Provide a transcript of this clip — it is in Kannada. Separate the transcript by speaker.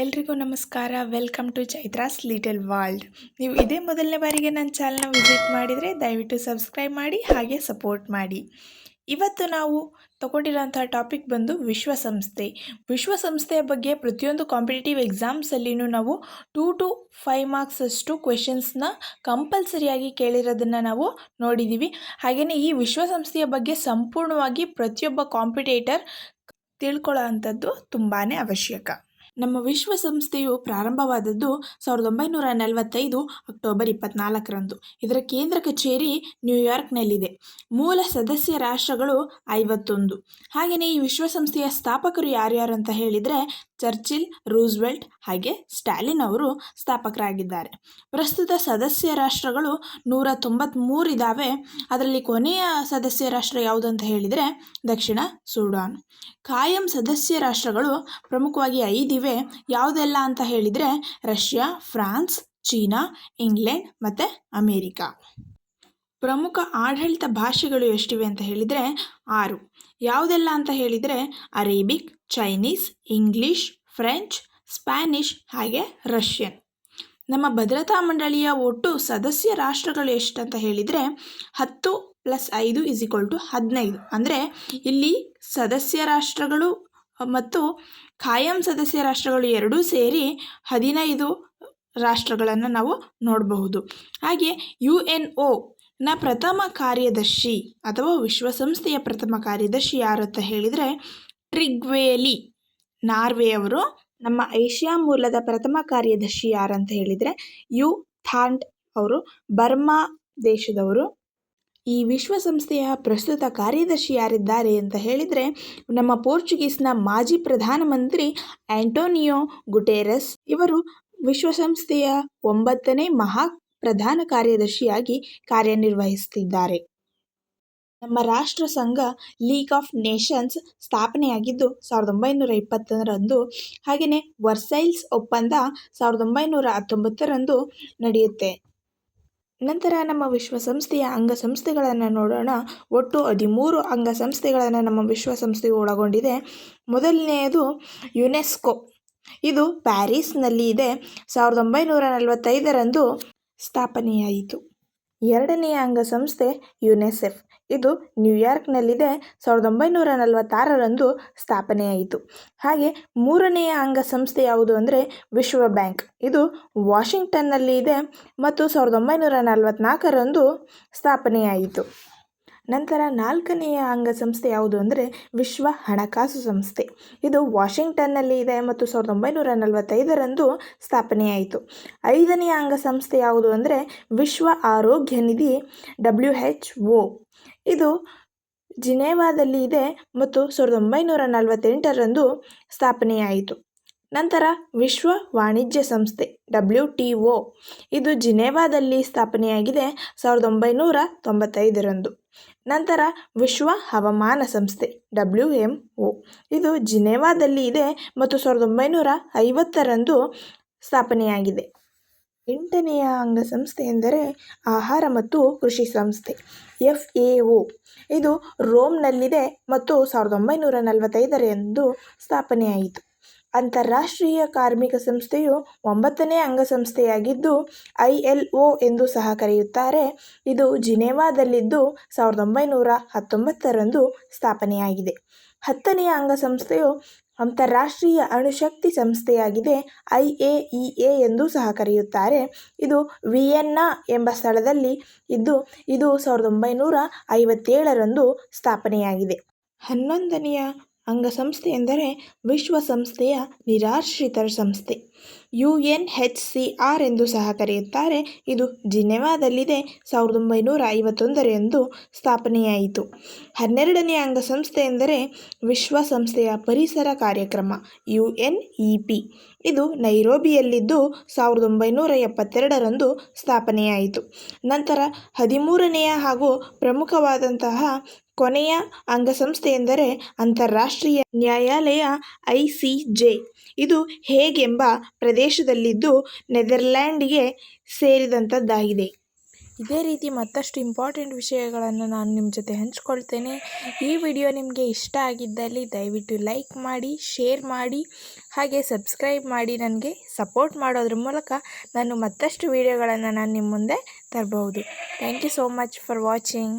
Speaker 1: ಎಲ್ರಿಗೂ ನಮಸ್ಕಾರ. Welcome to Chaitra's little world ನೀವು ಇದೇ ಮೊದಲನೇ ಬಾರಿಗೆ ನನ್ನ ಚಾನಲ್ನ ವಿಸಿಟ್ ಮಾಡಿದರೆ ದಯವಿಟ್ಟು ಸಬ್ಸ್ಕ್ರೈಬ್ ಮಾಡಿ, ಹಾಗೆ ಸಪೋರ್ಟ್ ಮಾಡಿ. ಇವತ್ತು ನಾವು ತಗೊಂಡಿರೋಂಥ ಟಾಪಿಕ್ ಬಂದು ವಿಶ್ವಸಂಸ್ಥೆ. ವಿಶ್ವಸಂಸ್ಥೆಯ ಬಗ್ಗೆ ಪ್ರತಿಯೊಂದು ಕಾಂಪಿಟೇಟಿವ್ ಎಕ್ಸಾಮ್ಸಲ್ಲಿನೂ ನಾವು ಟೂ ಟು ಫೈವ್ ಮಾರ್ಕ್ಸ್ ಅಷ್ಟು ಕ್ವೆಶನ್ಸ್ನ ಕಂಪಲ್ಸರಿಯಾಗಿ ಕೇಳಿರೋದನ್ನು ನಾವು ನೋಡಿದ್ದೀವಿ ಹಾಗೆಯೇ ಈ ವಿಶ್ವಸಂಸ್ಥೆಯ ಬಗ್ಗೆ ಸಂಪೂರ್ಣವಾಗಿ ಪ್ರತಿಯೊಬ್ಬ ಕಾಂಪಿಟೇಟರ್ ತಿಳ್ಕೊಳ್ಳೋ ಅಂಥದ್ದು ತುಂಬಾ ಅವಶ್ಯಕ. ನಮ್ಮ ವಿಶ್ವಸಂಸ್ಥೆಯು ಪ್ರಾರಂಭವಾದದ್ದು ಸಾವಿರದ ಒಂಬೈನೂರ ನಲವತ್ತೈದು ಅಕ್ಟೋಬರ್ ಇಪ್ಪತ್ನಾಲ್ಕರಂದು. ಇದರ ಕೇಂದ್ರ ಕಚೇರಿ ನ್ಯೂಯಾರ್ಕ್ನಲ್ಲಿದೆ. ಮೂಲ ಸದಸ್ಯ ರಾಷ್ಟ್ರಗಳು ಐವತ್ತೊಂದು. ಹಾಗೆಯೇ ಈ ವಿಶ್ವಸಂಸ್ಥೆಯ ಸ್ಥಾಪಕರು ಯಾರ್ಯಾರು ಅಂತ ಹೇಳಿದರೆ ಚರ್ಚಿಲ್, ರೂಸ್ವೆಲ್ಟ್ ಹಾಗೆ ಸ್ಟಾಲಿನ್ ಅವರು ಸ್ಥಾಪಕರಾಗಿದ್ದಾರೆ. ಪ್ರಸ್ತುತ ಸದಸ್ಯ ರಾಷ್ಟ್ರಗಳು ನೂರ ತೊಂಬತ್ತ್ಮೂರು ಇದ್ದಾವೆ ಅದರಲ್ಲಿ ಕೊನೆಯ ಸದಸ್ಯ ರಾಷ್ಟ್ರ ಯಾವುದು ಅಂತ ಹೇಳಿದರೆ ದಕ್ಷಿಣ ಸೂಡಾನ್. ಕಾಯಂ ಸದಸ್ಯ ರಾಷ್ಟ್ರಗಳು ಪ್ರಮುಖವಾಗಿ ಐದಿವೆ ಯಾವುದೆಲ್ಲ ಅಂತ ಹೇಳಿದರೆ ರಷ್ಯಾ, ಫ್ರಾನ್ಸ್, ಚೀನಾ, ಇಂಗ್ಲೆಂಡ್ ಮತ್ತು ಅಮೇರಿಕಾ. ಪ್ರಮುಖ ಆಡಳಿತ ಭಾಷೆಗಳು ಎಷ್ಟಿವೆ ಅಂತ ಹೇಳಿದರೆ ಆರು. ಯಾವುದೆಲ್ಲ ಅಂತ ಹೇಳಿದರೆ Arabic, Chinese, English, French, Spanish, ಹಾಗೆ ರಷ್ಯನ್. ನಮ್ಮ ಭದ್ರತಾ ಮಂಡಳಿಯ ಒಟ್ಟು ಸದಸ್ಯ ರಾಷ್ಟ್ರಗಳು ಎಷ್ಟು ಅಂತ ಹೇಳಿದರೆ ಹತ್ತು ಪ್ಲಸ್ ಐದು ಇಸ್ ಈಕ್ವಲ್ ಟು ಹದಿನೈದು. ಅಂದರೆ ಇಲ್ಲಿ ಸದಸ್ಯ ರಾಷ್ಟ್ರಗಳು ಮತ್ತು ಖಾಯಂ ಸದಸ್ಯ ರಾಷ್ಟ್ರಗಳು ಎರಡೂ ಸೇರಿ ಹದಿನೈದು ರಾಷ್ಟ್ರಗಳನ್ನು ನಾವು ನೋಡಬಹುದು. ಹಾಗೆ ಯು ಎನ್ ಒ ನ ಪ್ರಥಮ ಕಾರ್ಯದರ್ಶಿ ಅಥವಾ ವಿಶ್ವಸಂಸ್ಥೆಯ ಪ್ರಥಮ ಕಾರ್ಯದರ್ಶಿ ಯಾರು ಅಂತ ಹೇಳಿದರೆ ಟ್ರಿಗ್ವೇಲಿ. ನಾರ್ವೆ ಅವರು ನಮ್ಮ ಏಷ್ಯಾ ಮೂಲದ ಪ್ರಥಮ ಕಾರ್ಯದರ್ಶಿ ಯಾರಂತ ಹೇಳಿದರೆ ಯು ಥಾಂಟ್ ಅವರು, ಬರ್ಮಾ ದೇಶದವರು. ಈ ವಿಶ್ವಸಂಸ್ಥೆಯ ಪ್ರಸ್ತುತ ಕಾರ್ಯದರ್ಶಿ ಯಾರಿದ್ದಾರೆ ಅಂತ ಹೇಳಿದರೆ ನಮ್ಮ ಪೋರ್ಚುಗೀಸ್ನ ಮಾಜಿ ಪ್ರಧಾನಮಂತ್ರಿ ಆಂಟೋನಿಯೋ ಗುಟೇರಸ್. ಇವರು ವಿಶ್ವಸಂಸ್ಥೆಯ ಒಂಬತ್ತನೇ ಮಹಾ ಪ್ರಧಾನ ಕಾರ್ಯದರ್ಶಿಯಾಗಿ ಕಾರ್ಯನಿರ್ವಹಿಸುತ್ತಿದ್ದಾರೆ ನಮ್ಮ ರಾಷ್ಟ್ರ ಸಂಘ ಲೀಗ್ ಆಫ್ ನೇಷನ್ಸ್ ಸ್ಥಾಪನೆಯಾಗಿದ್ದು ಸಾವಿರದ ಒಂಬೈನೂರ ಇಪ್ಪತ್ತರಂದು ಹಾಗೆಯೇ ವರ್ಸೈಲ್ಸ್ ಒಪ್ಪಂದ ಸಾವಿರದ ಒಂಬೈನೂರ ಹತ್ತೊಂಬತ್ತರಂದು ನಡೆಯುತ್ತೆ. ನಂತರ ನಮ್ಮ ವಿಶ್ವಸಂಸ್ಥೆಯ ಅಂಗಸಂಸ್ಥೆಗಳನ್ನು ನೋಡೋಣ. ಒಟ್ಟು ಹದಿಮೂರು ಅಂಗಸಂಸ್ಥೆಗಳನ್ನು ನಮ್ಮ ವಿಶ್ವಸಂಸ್ಥೆಯು ಒಳಗೊಂಡಿದೆ. ಮೊದಲನೆಯದು ಯುನೆಸ್ಕೋ. ಇದು ಪ್ಯಾರಿಸ್ನಲ್ಲಿ ಇದೆ. ಸಾವಿರದ ಒಂಬೈನೂರ ನಲವತ್ತೈದರಂದು ಸ್ಥಾಪನೆಯಾಯಿತು. ಎರಡನೆಯ ಅಂಗಸಂಸ್ಥೆ ಯುನೆಸೆಫ್. ಇದು ನ್ಯೂಯಾರ್ಕ್ನಲ್ಲಿದೆ. ಸಾವಿರದ ಒಂಬೈನೂರ ನಲವತ್ತಾರರಂದು ಸ್ಥಾಪನೆಯಾಯಿತು. ಹಾಗೆ ಮೂರನೆಯ ಅಂಗಸಂಸ್ಥೆ ಯಾವುದು ಅಂದರೆ ವಿಶ್ವ ಬ್ಯಾಂಕ್. ಇದು ವಾಷಿಂಗ್ಟನ್ನಲ್ಲಿ ಇದೆ ಮತ್ತು ಸಾವಿರದ ಒಂಬೈನೂರ ನಲವತ್ತ್ನಾಲ್ಕರಂದು ಸ್ಥಾಪನೆಯಾಯಿತು. ನಂತರ ನಾಲ್ಕನೆಯ ಅಂಗಸಂಸ್ಥೆ ಯಾವುದು ಅಂದರೆ ವಿಶ್ವ ಹಣಕಾಸು ಸಂಸ್ಥೆ. ಇದು ವಾಷಿಂಗ್ಟನ್ನಲ್ಲಿ ಇದೆ ಮತ್ತು ಸಾವಿರದ ಒಂಬೈನೂರ ನಲವತ್ತೈದರಂದು ಸ್ಥಾಪನೆಯಾಯಿತು. ಐದನೆಯ ಅಂಗಸಂಸ್ಥೆ ಯಾವುದು ಅಂದರೆ ವಿಶ್ವ ಆರೋಗ್ಯ ನಿಧಿ, ಡಬ್ಲ್ಯೂ ಹೆಚ್ ಒ. ಇದು ಜಿನೇವಾದಲ್ಲಿ ಇದೆ ಮತ್ತು ಸಾವಿರದ ಒಂಬೈನೂರ ನಲವತ್ತೆಂಟರಂದು ಸ್ಥಾಪನೆಯಾಯಿತು. ನಂತರ ವಿಶ್ವ ವಾಣಿಜ್ಯ ಸಂಸ್ಥೆ ಡಬ್ಲ್ಯೂ ಟಿ ಒ. ಇದು ಜಿನೇವಾದಲ್ಲಿ ಸ್ಥಾಪನೆಯಾಗಿದೆ ಸಾವಿರದ ಒಂಬೈನೂರ ತೊಂಬತ್ತೈದರಂದು. ನಂತರ ವಿಶ್ವ ಹವಾಮಾನ ಸಂಸ್ಥೆ ಡಬ್ಲ್ಯೂ ಎಂ ಒ. ಇದು ಜಿನೇವಾದಲ್ಲಿ ಇದೆ ಮತ್ತು ಸಾವಿರದ ಒಂಬೈನೂರ ಐವತ್ತರಂದು ಸ್ಥಾಪನೆಯಾಗಿದೆ. ಎಂಟನೆಯ ಅಂಗಸಂಸ್ಥೆ ಎಂದರೆ ಆಹಾರ ಮತ್ತು ಕೃಷಿ ಸಂಸ್ಥೆ ಎಫ್ ಎ ಒ. ಇದು ರೋಮ್ನಲ್ಲಿದೆ ಮತ್ತು ಸಾವಿರದ ಒಂಬೈನೂರ ನಲವತ್ತೈದರಂದು ಸ್ಥಾಪನೆಯಾಯಿತು. ಅಂತಾರಾಷ್ಟ್ರೀಯ ಕಾರ್ಮಿಕ ಸಂಸ್ಥೆಯು ಒಂಬತ್ತನೇ ಅಂಗಸಂಸ್ಥೆಯಾಗಿದ್ದು, ಐ ಎಲ್ ಒ ಎಂದು ಸಹ ಕರೆಯುತ್ತಾರೆ. ಇದು ಜಿನೇವಾದಲ್ಲಿದ್ದು ಸಾವಿರದ ಒಂಬೈನೂರ ಹತ್ತೊಂಬತ್ತರಂದು ಸ್ಥಾಪನೆಯಾಗಿದೆ. ಹತ್ತನೆಯ ಅಂಗಸಂಸ್ಥೆಯು ಅಂತಾರಾಷ್ಟ್ರೀಯ ಅಣುಶಕ್ತಿ ಸಂಸ್ಥೆಯಾಗಿದೆ, ಐ ಎ ಇ ಎ ಎಂದು ಸಹ ಕರೆಯುತ್ತಾರೆ. ಇದು ವಿಯೆನ್ನಾ ಎಂಬ ಸ್ಥಳದಲ್ಲಿ ಇದ್ದು, ಇದು ಸಾವಿರದ ಒಂಬೈನೂರ ಐವತ್ತೇಳರಂದು ಸ್ಥಾಪನೆಯಾಗಿದೆ. ಹನ್ನೊಂದನೆಯ ಅಂಗಸಂಸ್ಥೆ ಎಂದರೆ ವಿಶ್ವಸಂಸ್ಥೆಯ ನಿರಾಶ್ರಿತರ ಸಂಸ್ಥೆ. U N H C R ಎಂದು ಸಹ ಕರೆಯುತ್ತಾರೆ. ಇದು ಜಿನೆವಾದಲ್ಲಿದೆ. ಸಾವಿರದ ಒಂಬೈನೂರ ಐವತ್ತೊಂದರಂದು ಸ್ಥಾಪನೆಯಾಯಿತು. ಹನ್ನೆರಡನೇ ಅಂಗಸಂಸ್ಥೆ ಎಂದರೆ ವಿಶ್ವಸಂಸ್ಥೆಯ ಪರಿಸರ ಕಾರ್ಯಕ್ರಮ, ಯು ಎನ್ ಇ ಪಿ. ಇದು ನೈರೋಬಿಯಲ್ಲಿದ್ದು ಸಾವಿರದ ಒಂಬೈನೂರ ಎಪ್ಪತ್ತೆರಡರಂದು ಸ್ಥಾಪನೆಯಾಯಿತು. ನಂತರ ಹದಿಮೂರನೆಯ ಹಾಗೂ ಪ್ರಮುಖವಾದಂತಹ ಕೊನೆಯ ಅಂಗಸಂಸ್ಥೆ ಎಂದರೆ ಅಂತಾರಾಷ್ಟ್ರೀಯ ನ್ಯಾಯಾಲಯ ಐ ಸಿ ಜೆ. ಇದು ಹೇಗ್ ಎಂಬ ಪ್ರದೇಶದಲ್ಲಿದ್ದು ನೆದರ್ಲ್ಯಾಂಡ್ಗೆ ಸೇರಿದಂಥದ್ದಾಗಿದೆ ಇದೇ ರೀತಿ ಮತ್ತಷ್ಟು ಇಂಪಾರ್ಟೆಂಟ್ ವಿಷಯಗಳನ್ನು ನಾನು ನಿಮ್ಮ ಜೊತೆ ಹಂಚ್ಕೊಳ್ತೇನೆ. ಈ ವಿಡಿಯೋ ನಿಮಗೆ ಇಷ್ಟ ಆಗಿದ್ದಲ್ಲಿ ದಯವಿಟ್ಟು ಲೈಕ್ ಮಾಡಿ, ಶೇರ್ ಮಾಡಿ, ಹಾಗೆ ಸಬ್ಸ್ಕ್ರೈಬ್ ಮಾಡಿ ನನಗೆ ಸಪೋರ್ಟ್ ಮಾಡೋದ್ರ ಮೂಲಕ ನಾನು ಮತ್ತಷ್ಟು ವಿಡಿಯೋಗಳನ್ನು ನಾನು ನಿಮ್ಮ ಮುಂದೆ ತರಬಹುದು. Thank you so much for watching.